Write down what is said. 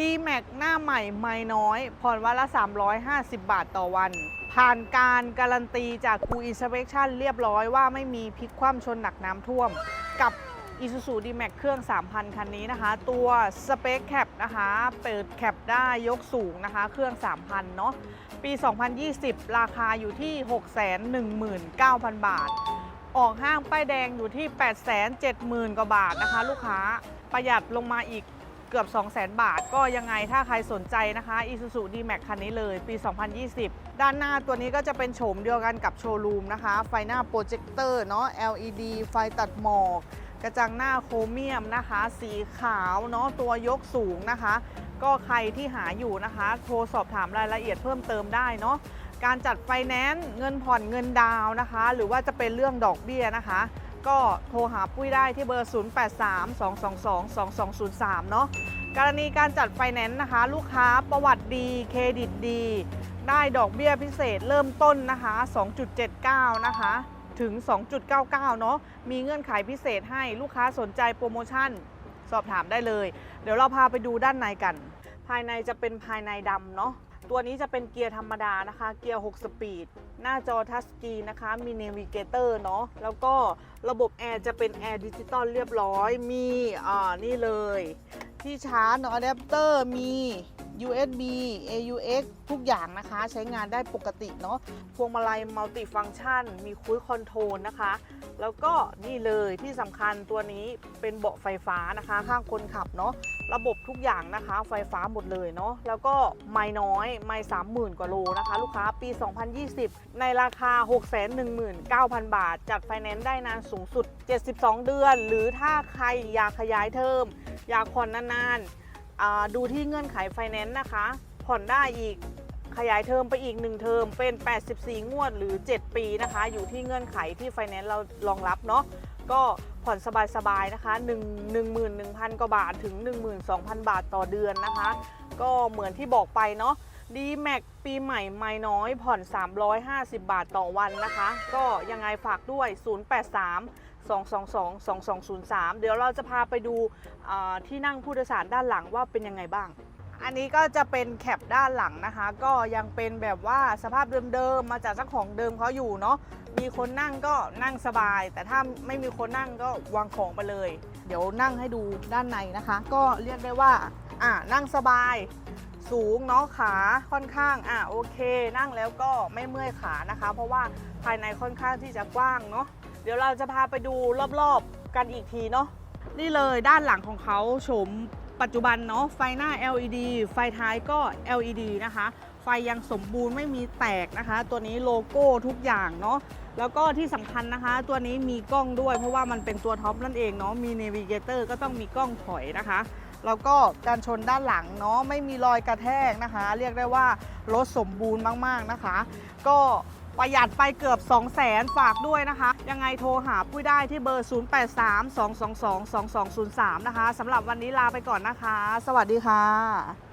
d m a x หน้าใหม่ไม่น้อย ผ่อนวันละ 350 บาทต่อวัน ผ่านการการันตีจากกูอินสเป t ชันเรียบร้อยว่าไม่มีพลิกคว่ำชนหนักน้ำท่วม กับ Isuzu D-Max เครื่อง 3,000 คันนี้นะคะ ตัว Space Cap นะคะ เปิดแคปได้ยกสูงนะคะ เครื่อง 3,000 เนาะ ปี 2020 ราคาอยู่ที่ 619,000 บาท ออกห้างป้ายแดงอยู่ที่ 870,000 กว่าบาทนะคะ ลูกค้าประหยัดลงมาอีก เกือบ 200,000 บาท ก็ยังไงถ้าใครสนใจนะคะ Isuzu D-Max คันนี้เลยปี 2020 ด้านหน้าตัวนี้ก็จะเป็นโฉมเดียวกันกับโชว์รูมนะคะ ไฟหน้าโปรเจคเตอร์เนาะ LED ไฟตัดหมอก กระจังหน้าโครเมียมนะคะ สีขาวเนาะตัวยกสูงนะคะ ก็ใครที่หาอยู่นะคะ โทรสอบถามรายละเอียดเพิ่มเติมได้เนาะการจัดไฟแนนซ์เงินผ่อนเงินดาวน์นะคะ หรือว่าจะเป็นเรื่องดอกเบี้ยนะคะ ก็โทรหาปุ้ยได้ที่เบอร์ 0832222203 เนาะกรณีการจัดไฟแนนซ์นะคะ ลูกค้าประวัติดีเครดิตดี ได้ดอกเบี้ยพิเศษเริ่มต้นนะคะ 2.79 นะคะ ถึง 2.99 เนาะมีเงื่อนไขพิเศษให้ลูกค้าสนใจโปรโมชั่นสอบถามได้เลย เดี๋ยวเราพาไปดูด้านในกัน ภายในจะเป็นภายในดำเนาะ ตัวนี้จะเป็นเกียร์ธรรมดานะคะ เกียร์ 6 สปีด หน้าจอทัชสกรีนนะคะ มีเนวิเกเตอร์เนาะ แล้วก็ระบบแอร์จะเป็นแอร์ดิจิตอลเรียบร้อย มี อ่า นี่เลย ที่ชาร์จเนาะอะแดปเตอร์ มี USB AUX ทุกอย่างนะคะใช้งานได้ปกติเนาะพวงมาลัยมัลติฟัง c t ชันมีคุยคอนโทรลนะคะ แล้วก็นี่เลยที่สำคัญตัวนี้เป็นเบาะไฟฟ้านะคะ ข้างคนขับเนาะระบบทุกอย่างนะคะ ไฟฟ้าหมดเลยเนาะแล้วก็ไม่น้อยไม่สามหมื่นกว่าโลนะคะ ลูกค้าปี 2020 ในราคา 619,000 บาท จัดไฟแนนซ์ได้นานสูงสุด 72 เดือน หรือถ้าใครอยากขยายเทอมอยากผ่อนนานๆ ดูที่เงื่อนไขไฟแนนซ์นะคะ ผ่อนได้อีกขยายเทอมไปอีก 1 เทอมเป็น 84 งวดหรือ 7 ปีนะคะ อยู่ที่เงื่อนไขที่ไฟแนนซ์เรารองรับเนาะก็ผ่อนสบายๆนะคะ1 11,000 กว่าบาทถึง 12,000 บาทต่อเดือนนะคะ ก็เหมือนที่บอกไปเนาะ ดีแม็กปีใหม่ไม่น้อยผ่อน 350 บาทต่อวันนะคะ ก็ยังไงฝากด้วย 083 222 2203 เดี๋ยวเราจะพาไปดูที่นั่งผู้โดยสารด้านหลังว่าเป็นยังไงบ้าง อันนี้ก็จะเป็นแคปด้านหลังนะคะ ก็ยังเป็นแบบว่าสภาพเดิมๆ มาจากเจ้าของเดิมเขาอยู่เนาะ มีคนนั่งก็นั่งสบาย แต่ถ้าไม่มีคนนั่งก็วางของไปเลย เดี๋ยวนั่งให้ดูด้านในนะคะ ก็เรียกได้ว่า อ่านั่งสบาย สูงเนาะขาค่อนข้างอ่าโอเค นั่งแล้วก็ไม่เมื่อยขานะคะ เพราะว่าภายในค่อนข้างที่จะกว้างเนาะเดี๋ยวเราจะพาไปดูรอบๆกันอีกทีเนาะนี่เลยด้านหลังของเขาโฉมปัจจุบันเนาะไฟหน้า LED ไฟท้ายก็ LED นะคะ ไฟยังสมบูรณ์ไม่มีแตกนะคะ ตัวนี้โลโก้ทุกอย่างเนาะแล้วก็ที่สำคัญนะคะ ตัวนี้มีกล้องด้วยเพราะว่ามันเป็นตัวท็อปนั่นเองเนาะมีเนวิเกเตอร์ก็ต้องมีกล้องถอยนะคะ แล้วก็การชนด้านหลังเนาะไม่มีรอยกระแทกนะคะ เรียกได้ว่ารถสมบูรณ์มากๆนะคะ ก็ประหยัดไปเกือบ 2 0 0แสนฝากด้วยนะคะ ยังไงโทรหาปุ้ยได้ที่เบอร์ 0832222203 นะคะสำหรับวันนี้ลาไปก่อนนะคะ สวัสดีค่ะ